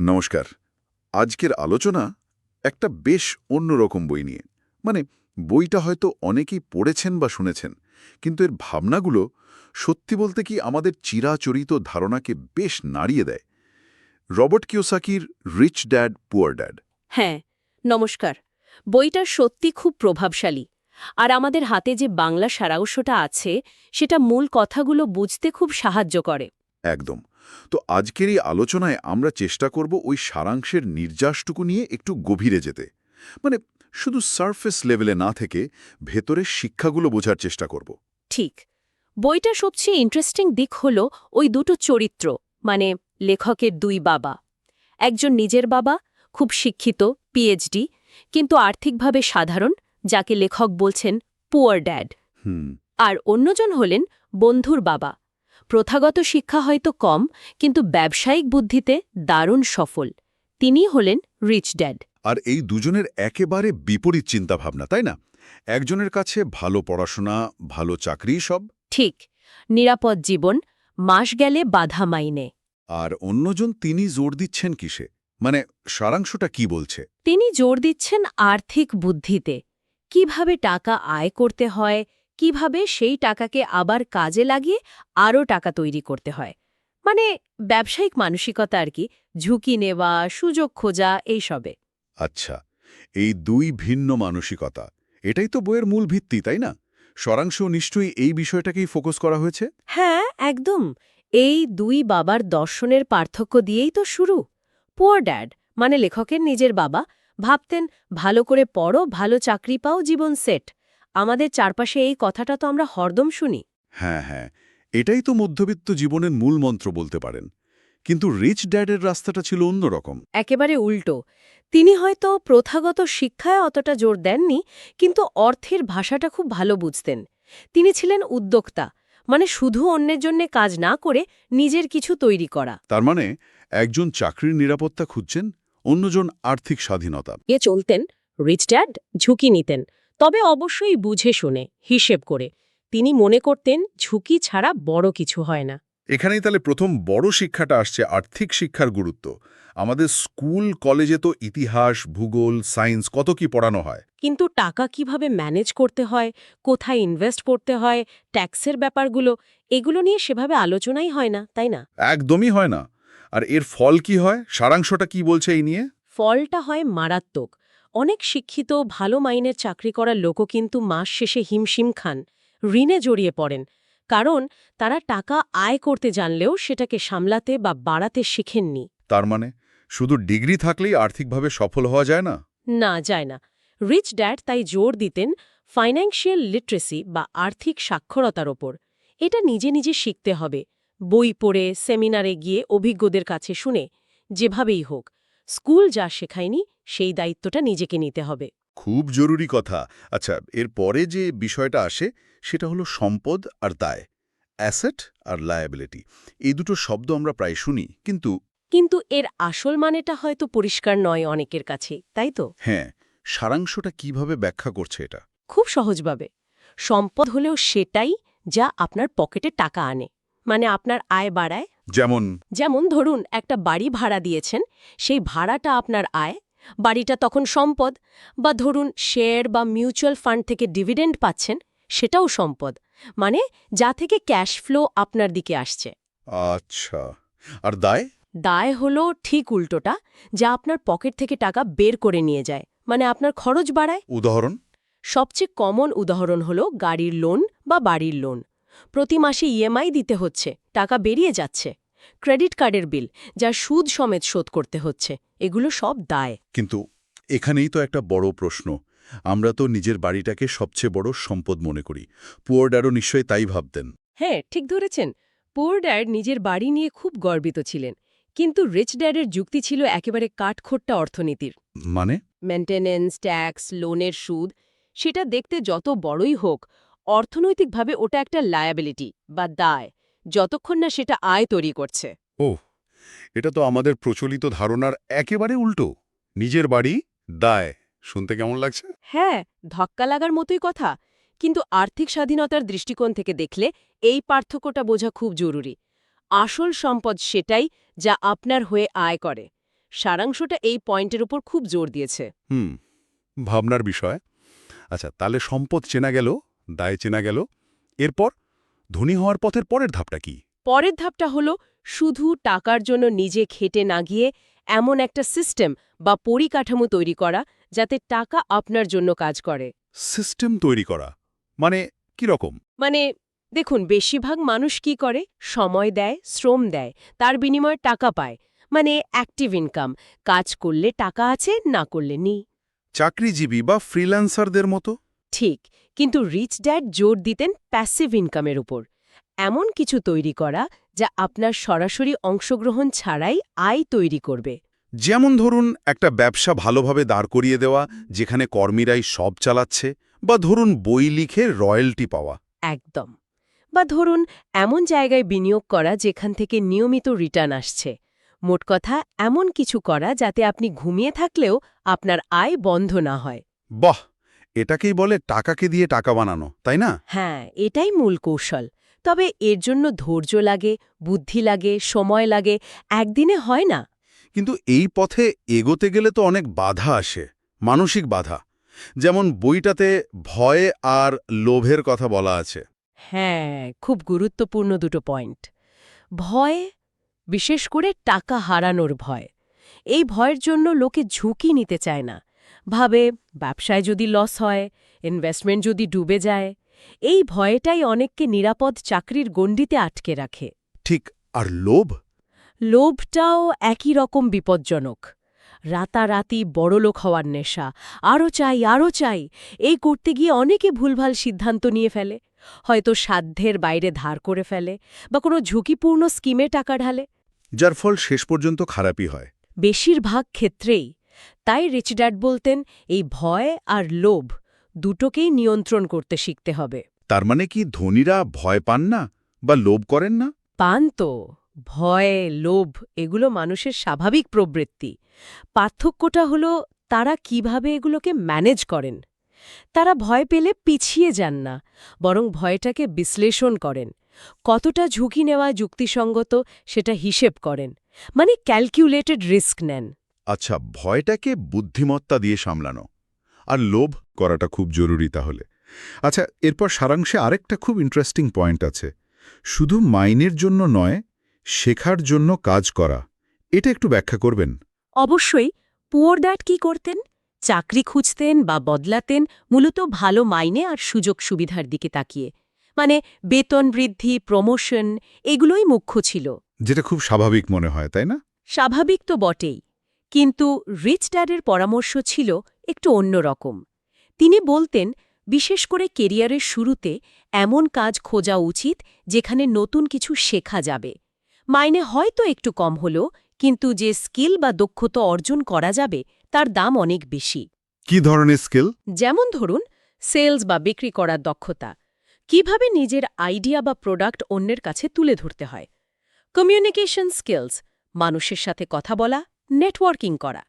নমস্কার। আজকের আলোচনা একটা বেশ অন্যরকম বই নিয়ে। মানে বইটা হয়তো অনেকেই পড়েছেন বা শুনেছেন, কিন্তু এর ভাবনাগুলো সত্যি বলতে কি আমাদের চিরাচরিত ধারণাকে বেশ নাড়িয়ে দেয়। রবার্ট কিওসাকির রিচ ড্যাড, পুয়ার ড্যাড। হ্যাঁ নমস্কার। বইটা সত্যি খুব প্রভাবশালী। আর আমাদের হাতে যে বাংলা সারাংশটা আছে, সেটা মূল কথাগুলো বুঝতে খুব সাহায্য করে। একদম। তো আজকের এই আলোচনায় আমরা চেষ্টা করব ওই সারাংশের নির্যাসটুকু নিয়ে একটু গভীরে যেতে। মানে শুধু সারফেস লেভেলে না থেকে ভেতরের শিক্ষাগুলো বোঝার চেষ্টা করব। ঠিক। বইটা সবচেয়ে ইন্টারেস্টিং দিক হল ওই দুটো চরিত্র মানে লেখকের দুই বাবা। একজন নিজের বাবা খুব শিক্ষিত পিএইচডি কিন্তু আর্থিকভাবে সাধারণ যাকে লেখক বলছেন পুয়ার ড্যাড হুম। আর অন্যজন হলেন বন্ধুর বাবা। প্রথাগত শিক্ষা হয়তো কম কিন্তু ব্যবসায়িক বুদ্ধিতে দারুণ সফল। তিনি হলেন রিচ ড্যাড। আর এই দুজনের একেবারে বিপরীত চিন্তাভাবনা তাই না? একজনের কাছে ভালো পড়াশোনা ভালো চাকরি সব। ঠিক নিরাপদ জীবন মাস গেলে বাধা মাইনে। আর অন্যজন তিনি জোর দিচ্ছেন কিসে? মানে সারাংশটা কি বলছে? তিনি জোর দিচ্ছেন আর্থিক বুদ্ধিতে। কীভাবে টাকা আয় করতে হয় কীভাবে সেই টাকাকে আবার কাজে লাগিয়ে আরও টাকা তৈরি করতে হয়। মানে ব্যবসায়িক মানসিকতা আর কি ঝুঁকি নেওয়া সুযোগ খোঁজা এইসবে। আচ্ছা এই দুই ভিন্ন মানসিকতা এটাই তো বইয়ের মূল ভিত্তি তাই না? সরাংশ নিশ্চয়ই এই বিষয়টাকেই ফোকাস করা হয়েছে? হ্যাঁ একদম। এই দুই বাবার দর্শনের পার্থক্য দিয়েই তো শুরু। পুয়ার ড্যাড মানে লেখকের নিজের বাবা ভাবতেন ভালো করে পড়ো ভালো চাকরি পাও জীবন সেট আমাদের চারপাশে এই কথাটা তো আমরা হরদম শুনি। হ্যাঁ হ্যাঁ এটাই তো মধ্যবিত্ত জীবনের মূল মন্ত্র বলতে পারেন। কিন্তু রিচ ড্যাডের রাস্তাটা ছিল অন্যরকম একেবারে উল্টো। তিনি হয়তো প্রথাগত শিক্ষায় অতটা জোর দেননি কিন্তু অর্থের ভাষাটা খুব ভালো বুঝতেন। তিনি ছিলেন উদ্যোক্তা মানে শুধু অন্যের জন্যে কাজ না করে নিজের কিছু তৈরি করা। তার মানে একজন চাকরির নিরাপত্তা খুঁজছেন অন্যজন আর্থিক স্বাধীনতা। এ চলতেন রিচ ড্যাড ঝুঁকি নিতেন। তবে অবশ্যই বুঝে শুনে হিসেব করে। তিনি মনে করতেন ঝুঁকি ছাড়া বড় কিছু হয় না। এখানেই তাহলে প্রথম বড় শিক্ষাটা আসছে আর্থিক শিক্ষার গুরুত্ব। আমাদের স্কুল কলেজে তো ইতিহাস ভূগোল সায়েন্স কত কি পড়ানো হয়। কিন্তু টাকা কীভাবে ম্যানেজ করতে হয় কোথায় ইনভেস্ট করতে হয় ট্যাক্সের ব্যাপারগুলো এগুলো নিয়ে সেভাবে আলোচনাই হয় না তাই না? একদমই হয় না। আর এর ফল কি হয়? সারাংশটা কি বলছে এই নিয়ে? ফলটা হয় মারাত্মক। অনেক শিক্ষিত ভালো মাইনের চাকরি করার লোকও কিন্তু মাস শেষে হিমশিম খান ঋণে জড়িয়ে পড়েন। কারণ তারা টাকা আয় করতে জানলেও সেটাকে সামলাতে বা বাড়াতে শিখেননি। তার মানে শুধু ডিগ্রি থাকলেই আর্থিকভাবে সফল হওয়া যায় না? না যায় না। রিচ ড্যাড তাই জোর দিতেন ফাইন্যান্সিয়াল লিটারেসি বা আর্থিক সাক্ষরতার ওপর। এটা নিজে নিজে শিখতে হবে। বই পড়ে সেমিনারে গিয়ে অভিজ্ঞদের কাছে শুনে যেভাবেই হোক। স্কুল যা শেখায়নি সেই দায়িত্বটা নিজেকে নিতে হবে। খুব জরুরি কথা। আচ্ছা এর পরে যে বিষয়টা আসে সেটা হলো সম্পদ আর দায়। অ্যাসেট আর লায়াবিলিটি। এই দুটো শব্দ আমরা প্রায় শুনি কিন্তু কিন্তু এর আসল মানেটা হয়তো পরিষ্কার নয় অনেকের কাছে তাই তো? হ্যাঁ সারাংশটা কীভাবে ব্যাখ্যা করছে এটা? খুব সহজভাবে। সম্পদ হলেও সেটাই যা আপনার পকেটে টাকা আনে। মানে আপনার আয় বাড়ায় যেমন যেমন ধরুন একটা বাড়ি ভাড়া দিয়েছেন সেই ভাড়াটা আপনার আয় বাড়িটা তখন সম্পদ বা ধরুন শেয়ার বা মিউচুয়াল ফান্ড থেকে ডিভিডেন্ড পাচ্ছেন সেটাও সম্পদ মানে যা থেকে ক্যাশ ফ্লো আপনার দিকে আসছে। আচ্ছা আর দায়? দায় হলো ঠিক উল্টোটা যা আপনার পকেট থেকে টাকা বের করে নিয়ে যায় মানে আপনার খরচ বাড়ায়। উদাহরণ? সবচেয়ে কমন উদাহরণ হলো গাড়ির লোন বা বাড়ির লোন। প্রতি মাসে ইএমআই দিতে হচ্ছে টাকা বেরিয়ে যাচ্ছে। ক্রেডিট কার্ডের বিল যা সুদ সমেত শোধ করতে হচ্ছে। এগুলো সব দায়। কিন্তু এখানেই তো একটা বড় প্রশ্ন। আমরা তো নিজের বাড়িটাকে সবচেয়ে বড় সম্পদ মনে করি। পুয়ার ড্যাডও নিশ্চয়ই তাই ভাবতেন। হ্যাঁ ঠিক ধরেছেন। পোর ড্যাড নিজের বাড়ি নিয়ে খুব গর্বিত ছিলেন। কিন্তু রিচ ড্যাডের যুক্তি ছিল একেবারে কাঠখোট্টা অর্থনীতির। মানে? মেনটেনেন্স ট্যাক্স লোনের সুদ সেটা দেখতে যত বড়ই হোক অর্থনৈতিকভাবে ওটা একটা লায়াবিলিটি বা দায়। যতক্ষণ না সেটা আয় তৈরি করছে। ও এটা তো আমাদের প্রচলিত ধারণার একেবারে উল্টো। নিজের বাড়ি দায়। শুনতে কেমন লাগছে? হ্যাঁ ধক্কা লাগার মতোই কথা। কিন্তু আর্থিক স্বাধীনতার দৃষ্টিকোণ থেকে দেখলে এই পার্থক্যটা বোঝা খুব জরুরি। আসল সম্পদ সেটাই যা আপনার হয়ে আয় করে। সারাংশটা এই পয়েন্টের উপর খুব জোর দিয়েছে। হুম ভাবনার বিষয়। আচ্ছা তাহলে সম্পদ চেনা গেল দায় চেনা গেল। এরপর? ধনী হওয়ার পথের পরের ধাপটা কি? পরের ধাপটা হলো শুধু টাকার জন্য নিজে খেটে না গিয়ে এমন একটা সিস্টেম বা পরিকাঠামো তৈরি করা যাতে টাকা আপনার জন্য কাজ করে। সিস্টেম তৈরি করা? মানে কি রকম? মানে দেখুন বেশিরভাগ মানুষ কি করে? সময় দেয় শ্রম দেয় তার বিনিময়ে টাকা পায়। মানে অ্যাক্টিভ ইনকাম কাজ করলে টাকা আছে না করলে নেই। চাকরিজীবী বা ফ্রিল্যান্সারদের মতো? ঠিক কিন্তু রিচ ড্যাড জোর দিতেন প্যাসিভ ইনকামের উপর। এমন কিছু তৈরি করা যা আপনার সরাসরি অংশগ্রহণ ছাড়াই আয় তৈরি করবে। যেমন ধরুন একটা ব্যবসা ভালোভাবে দাঁড় করিয়ে দেওয়া যেখানে কর্মীরাই সব চালাচ্ছে বা ধরুন বই লিখে রয়্যালটি পাওয়া। একদম। বা ধরুন এমন জায়গায় বিনিয়োগ করা যেখান থেকে নিয়মিত রিটার্ন আসছে। মোট কথা এমন কিছু করা যাতে আপনি ঘুমিয়ে থাকলেও আপনার আয় বন্ধ না হয়। বাহ! এটাকেই বলে টাকাকে দিয়ে টাকা বানানো তাই না? হ্যাঁ এটাই মূল কৌশল। তবে এর জন্য ধৈর্য লাগে বুদ্ধি লাগে সময় লাগে একদিনে হয় না। কিন্তু এই পথে এগোতে গেলে তো অনেক বাধা আসে মানসিক বাধা। যেমন বইটাতে ভয় আর লোভের কথা বলা আছে। হ্যাঁ খুব গুরুত্বপূর্ণ দুটো পয়েন্ট। ভয় বিশেষ করে টাকা হারানোর ভয়। এই ভয়ের জন্য লোকে ঝুঁকি নিতে চায় না। ভাবে ব্যবসায় যদি লস হয় ইনভেস্টমেন্ট যদি ডুবে যায় এই ভয়টাই অনেককে নিরাপদ চাকরির গণ্ডিতে আটকে রাখে। ঠিক আর লোভ? লোভটাও একই রকম বিপজ্জনক। রাতারাতি বড়লোক হওয়ার নেশা আরও চাই আরও চাই এই করতে গিয়ে অনেকে ভুলভাল সিদ্ধান্ত নিয়ে ফেলে। হয়তো সাধ্যের বাইরে ধার করে ফেলে বা কোনো ঝুঁকিপূর্ণ স্কিমে টাকা ঢালে। যার ফল শেষ পর্যন্ত খারাপই হয়। বেশিরভাগ ক্ষেত্রেই তাই রিচড্যাড বলতেন এই ভয় আর লোভ দুটোকেই নিয়ন্ত্রণ করতে শিখতে হবে। তার মানে কি ধনীরা ভয় পান না বা লোভ করেন না? পান তো। ভয় লোভ এগুলো মানুষের স্বাভাবিক প্রবৃত্তি। পার্থক্যটা হলো তারা কীভাবে এগুলোকে ম্যানেজ করেন। তারা ভয় পেলে পিছিয়ে যান না বরং ভয়টাকে বিশ্লেষণ করেন। কতটা ঝুঁকি নেওয়া যুক্তিসঙ্গত সেটা হিসেব করেন। মানে ক্যালকুলেটেড রিস্ক নেন। আচ্ছা ভয়টাকে বুদ্ধিমত্তা দিয়ে সামলানো। আর লোভ করাটা খুব জরুরি তাহলে। আচ্ছা এরপর সারাংশে আরেকটা খুব ইন্টারেস্টিং পয়েন্ট আছে। শুধু মাইনের জন্য নয় শেখার জন্য কাজ করা। এটা একটু ব্যাখ্যা করবেন? অবশ্যই। পুয়ার দ্যাট কি করতেন? চাকরি খুঁজতেন বা বদলাতেন মূলত ভালো মাইনে আর সুযোগ সুবিধার দিকে তাকিয়ে। মানে বেতন বৃদ্ধি প্রমোশন এগুলোই মুখ্য ছিল। যেটা খুব স্বাভাবিক মনে হয় তাই না? স্বাভাবিক তো বটেই। কিন্তু রিচ ড্যাডের পরামর্শ ছিল একটু অন্যরকম তিনি বলতেন বিশেষ করে কেরিয়ারের শুরুতে এমন কাজ খোঁজা উচিত যেখানে নতুন কিছু শেখা যাবে। মাইনে হয়তো একটু কম হলেও কিন্তু যে স্কিল বা দক্ষতা অর্জন করা যাবে তার দাম অনেক বেশি। কি ধরনের স্কিল? যেমন ধরুন সেলস বা বিক্রি করার দক্ষতা। কীভাবে নিজের আইডিয়া বা প্রোডাক্ট অন্যের কাছে তুলে ধরতে হয়? কমিউনিকেশন স্কিলস মানুষের সাথে কথা বলা নেটওয়ার্কিং করা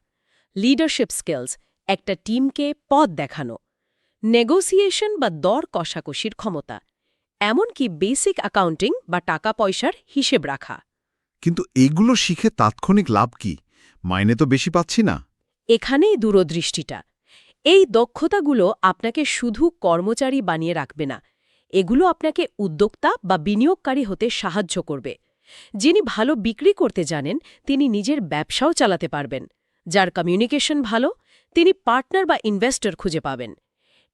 লিডারশিপ স্কিলস একটা টিমকে পথ দেখানো নেগোসিয়েশন বা দর কষাকষির ক্ষমতা এমনকি বেসিক অ্যাকাউন্টিং বা টাকা পয়সার হিসেব রাখা। কিন্তু এগুলো শিখে তাৎক্ষণিক লাভ কি? মাইনে তো বেশি পাচ্ছি না। এখানেই দূরদৃষ্টিটা। এই দক্ষতাগুলো আপনাকে শুধু কর্মচারী বানিয়ে রাখবে না এগুলো আপনাকে উদ্যোক্তা বা বিনিয়োগকারী হতে সাহায্য করবে। যিনি ভালো বিক্রি করতে জানেন তিনি নিজের ব্যবসাও চালাতে পারবেন। যার কমিউনিকেশন ভালো তিনি পার্টনার বা ইনভেস্টর খুঁজে পাবেন।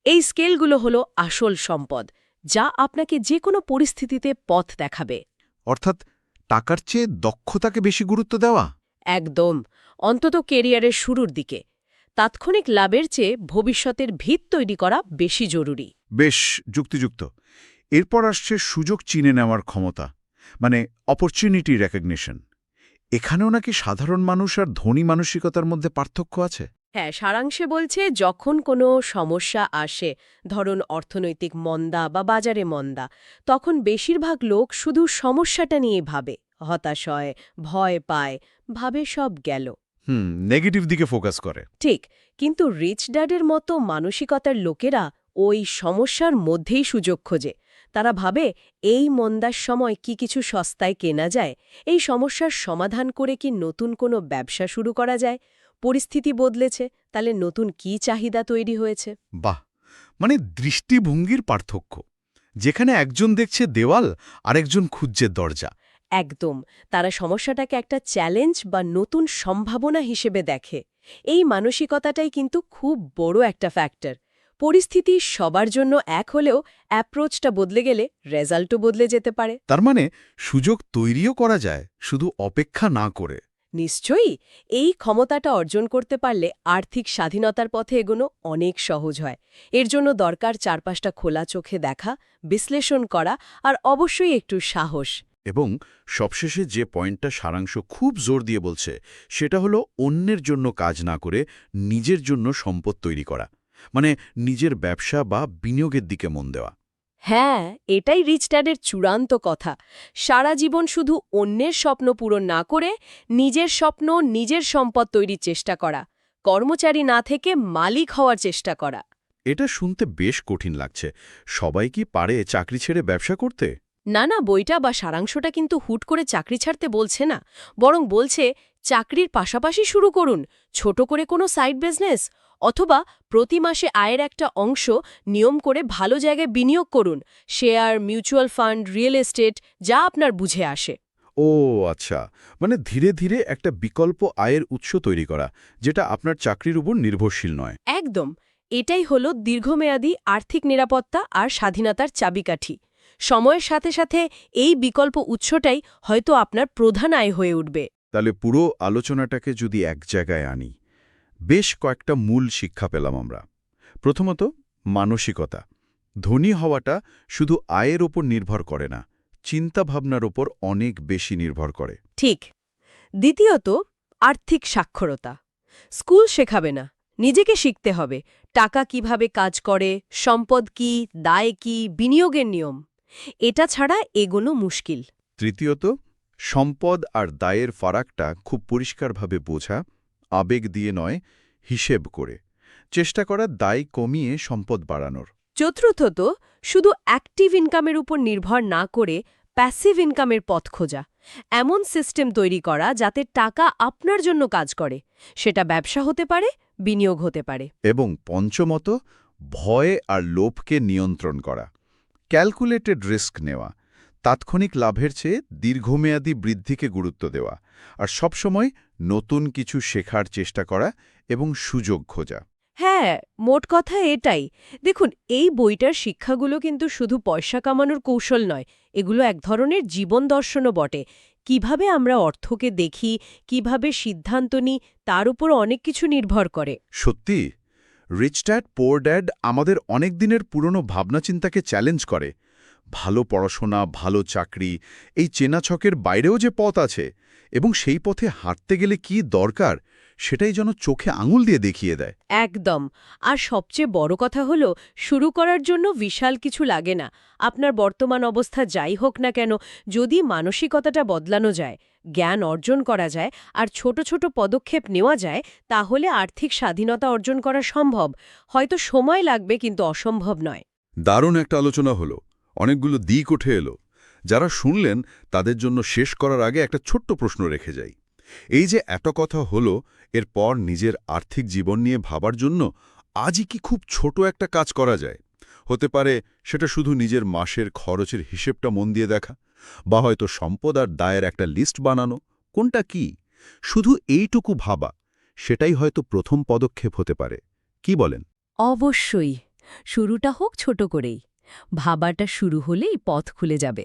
এই স্কেলগুলো হলো আসল সম্পদ যা আপনাকে যে কোনো পরিস্থিতিতে পথ দেখাবে। অর্থাৎ টাকার চেয়ে দক্ষতাকে বেশি গুরুত্ব দেওয়া? একদম। অন্তত কেরিয়ারের শুরুর দিকে। তাৎক্ষণিক লাভের চেয়ে ভবিষ্যতের ভিত তৈরি করা বেশি জরুরি। বেশ যুক্তিযুক্ত। এরপর আসছে সুযোগ চিনে নেওয়ার ক্ষমতা। মানে অপরচুনিটি রেকগনিশন এখানেও নাকি সাধারণ মানুষ আর ধনী মানসিকতার মধ্যে পার্থক্য আছে? হ্যাঁ সারাংশে বলছে যখন কোনো সমস্যা আসে ধরুন অর্থনৈতিক মন্দা বা বাজারে মন্দা তখন বেশিরভাগ লোক শুধু সমস্যাটা নিয়ে ভাবে। হতাশ হয় ভয় পায় ভাবে সব গেল। হুম নেগেটিভ দিকে ফোকাস করে। ঠিক কিন্তু রিচ ড্যাডের মতো মানসিকতার লোকেরা ওই সমস্যার মধ্যেই সুযোগ খোঁজে। তারা ভাবে এই মন্দার সময় কি কিছু সস্তায় কেনা যায়? এই সমস্যার সমাধান করে কি নতুন কোনো ব্যবসা শুরু করা যায়? পরিস্থিতি বদলেছে তাহলে নতুন কি চাহিদা তৈরি হয়েছে? বাহ! মানে দৃষ্টিভঙ্গির পার্থক্য। যেখানে একজন দেখছে দেওয়াল আরেকজন খুঁজছে দরজা। একদম। তারা সমস্যাটাকে একটা চ্যালেঞ্জ বা নতুন সম্ভাবনা হিসেবে দেখে। এই মানসিকতাটাই কিন্তু খুব বড় একটা ফ্যাক্টর। পরিস্থিতি সবার জন্য এক হলেও অ্যাপ্রোচটা বদলে গেলে রেজাল্টও বদলে যেতে পারে। তার মানে সুযোগ তৈরিও করা যায় শুধু অপেক্ষা না করে। নিশ্চয়ই এই ক্ষমতাটা অর্জন করতে পারলে আর্থিক স্বাধীনতার পথে এগোনো অনেক সহজ হয়। এর জন্য দরকার চারপাশটা খোলা চোখে দেখা বিশ্লেষণ করা আর অবশ্যই একটু সাহস। এবং সবশেষে যে পয়েন্টটা সারাংশ খুব জোর দিয়ে বলছে সেটা হলো অন্যের জন্য কাজ না করে নিজের জন্য সম্পদ তৈরি করা। মানে নিজের ব্যবসা বা বিনিয়োগের দিকে মন দেওয়া। হ্যাঁ এটাই রিচ ড্যাডের চূড়ান্ত কথা। সারা জীবন শুধু অন্যের স্বপ্ন পূরণ না করে নিজের স্বপ্ন নিজের সম্পদ তৈরির চেষ্টা করা কর্মচারী না থেকে মালিক হওয়ার চেষ্টা করা। এটা শুনতে বেশ কঠিন লাগছে। সবাই কি পারে চাকরি ছেড়ে ব্যবসা করতে? না না বইটা বা সারাংশটা কিন্তু হুট করে চাকরি ছাড়তে বলছে না। বরং বলছে চাকরির পাশাপাশি শুরু করুন ছোট করে কোনো সাইড বিজনেস অথবা প্রতি মাসে আয়ের একটা অংশ নিয়ম করে ভালো জায়গায় বিনিয়োগ করুন share mutual fund real estate যা আপনার বুঝে আসে। ও আচ্ছা। মানে ধীরে ধীরে একটা বিকল্প আয়ের উৎস তৈরি করা যেটা আপনার চাকরির উপর নির্ভরশীল নয়। একদম। এটাই হলো দীর্ঘমেয়াদী আর্থিক নিরাপত্তা আর স্বাধীনতার চাবিকাঠি। সময়ের সাথে সাথে এই বিকল্প উৎসটাই হয়তো আপনার প্রধান আয় হয়ে উঠবে। তাহলে পুরো আলোচনাটাকে যদি এক জায়গায় আনি বেশ কয়েকটা মূল শিক্ষা পেলাম আমরা। প্রথমত মানসিকতা। ধনী হওয়াটা শুধু আয়ের ওপর নির্ভর করে না চিন্তাভাবনার ওপর অনেক বেশি নির্ভর করে। ঠিক। দ্বিতীয়ত আর্থিক সাক্ষরতা স্কুল শেখাবে না নিজেকে শিখতে হবে টাকা কীভাবে কাজ করে সম্পদ কি দায় কি বিনিয়োগের নিয়ম। এটা ছাড়া এগোনো মুশকিল। তৃতীয়ত সম্পদ আর দায়ের ফারাকটা খুব পরিষ্কারভাবে বোঝা আবেগ দিয়ে নয় হিসেব করে। চেষ্টা করা দায় কমিয়ে সম্পদ বাড়ানোর। চতুর্থত শুধু অ্যাক্টিভ ইনকামের উপর নির্ভর না করে প্যাসিভ ইনকামের পথ খোঁজা। এমন সিস্টেম তৈরি করা যাতে টাকা আপনার জন্য কাজ করে। সেটা ব্যবসা হতে পারে বিনিয়োগ হতে পারে। এবং পঞ্চমত ভয় আর লোভকে নিয়ন্ত্রণ করা। ক্যালকুলেটেড রিস্ক নেওয়া। তাৎক্ষণিক লাভের চেয়ে দীর্ঘমেয়াদী বৃদ্ধিকে গুরুত্ব দেওয়া আর সবসময় নতুন কিছু শেখার চেষ্টা করা এবং সুযোগ খোঁজা। হ্যাঁ মোট কথা এটাই। দেখুন এই বইটার শিক্ষাগুলো কিন্তু শুধু পয়সা কামানোর কৌশল নয় এগুলো এক ধরনের জীবন দর্শনও বটে। কীভাবে আমরা অর্থকে দেখি কীভাবে সিদ্ধান্ত নিই তার উপর অনেক কিছু নির্ভর করে। সত্যি? রিচ ড্যাড পোর ড্যাড আমাদের অনেক দিনের পুরনো ভাবনাচিন্তাকে চ্যালেঞ্জ করে। ভালো পড়াশোনা ভালো চাকরি এই চেনা ছকের বাইরেও যে পথ আছে এবং সেই পথে হাঁটতে গেলে কি দরকার সেটাই যেন চোখে আঙুল দিয়ে দেখিয়ে দেয়। একদম। আর সবচেয়ে বড় কথা হলো শুরু করার জন্য বিশাল কিছু লাগে না। আপনার বর্তমান অবস্থা যাই হোক না কেন যদি মানসিকতাটা বদলানো যায় জ্ঞান অর্জন করা যায় আর ছোট ছোট পদক্ষেপ নেওয়া যায় তাহলে আর্থিক স্বাধীনতা অর্জন করা সম্ভব। হয়তো সময় লাগবে কিন্তু অসম্ভব নয়। দারুণ একটা আলোচনা হলো। অনেকগুলো দিক উঠে এলো। যারা শুনলেন, তাদের জন্য শেষ করার আগে একটা ছোট্ট প্রশ্ন রেখে যাই। এই যে এত কথা হলো, এরপর নিজের আর্থিক জীবন নিয়ে ভাবার জন্য আজই কি খুব ছোট একটা কাজ করা যায়? হতে পারে সেটা শুধু নিজের মাসের খরচের হিসেবটা মন দিয়ে দেখা, বা হয়তো সম্পদ আর দায়ের একটা লিস্ট বানানো। কোনটা কি? শুধু এইটুকু ভাবা, সেটাই হয়তো প্রথম পদক্ষেপ হতে পারে। কি বলেন? অবশ্যই। শুরুটা হোক ছোট করেই। ভাবাটা শুরু হলেই পথ খুলে যাবে।